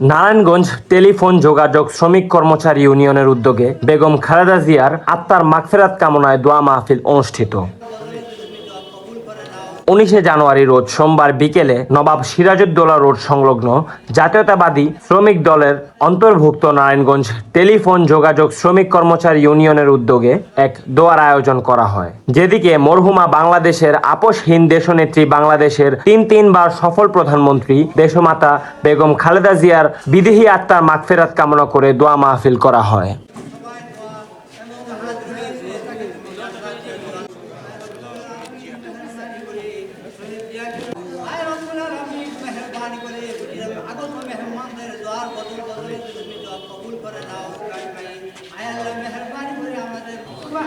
Narayanganj telephone যোগাযোগ শ্রমিক কর্মচারী ইউনিয়নের উদ্যোগে বেগম খালেদা জিয়ার আত্মার মাগফেরাত কামনায় দোয়া মাহফিল অনুষ্ঠিত। উনিশে জানুয়ারি রোজ সোমবার বিকেলে নবাব সিরাজউদ্দৌলা রোড সংলগ্ন জাতীয়তাবাদী শ্রমিক দলের অন্তর্ভুক্ত নারায়ণগঞ্জ টেলিফোন যোগাযোগ শ্রমিক কর্মচারী ইউনিয়নের উদ্যোগে এক দোয়ার আয়োজন করা হয়। যেদিকে মরহুমা বাংলাদেশের আপোষহীন দেশনেত্রী বাংলাদেশের তিন তিনবার সফল প্রধানমন্ত্রী দেশমাতা বেগম খালেদা জিয়ার বিদেহী আত্মার মাগফেরাত কামনা করে দোয়া মাহফিল করা হয় আয় রব্বুল আলামিন মেহেরবানি করে আগত বদল বদলে তুমি দোয়া কবুল করে নাও আয় আল্লাহ মেহেরবানি করে আমাদের সবাই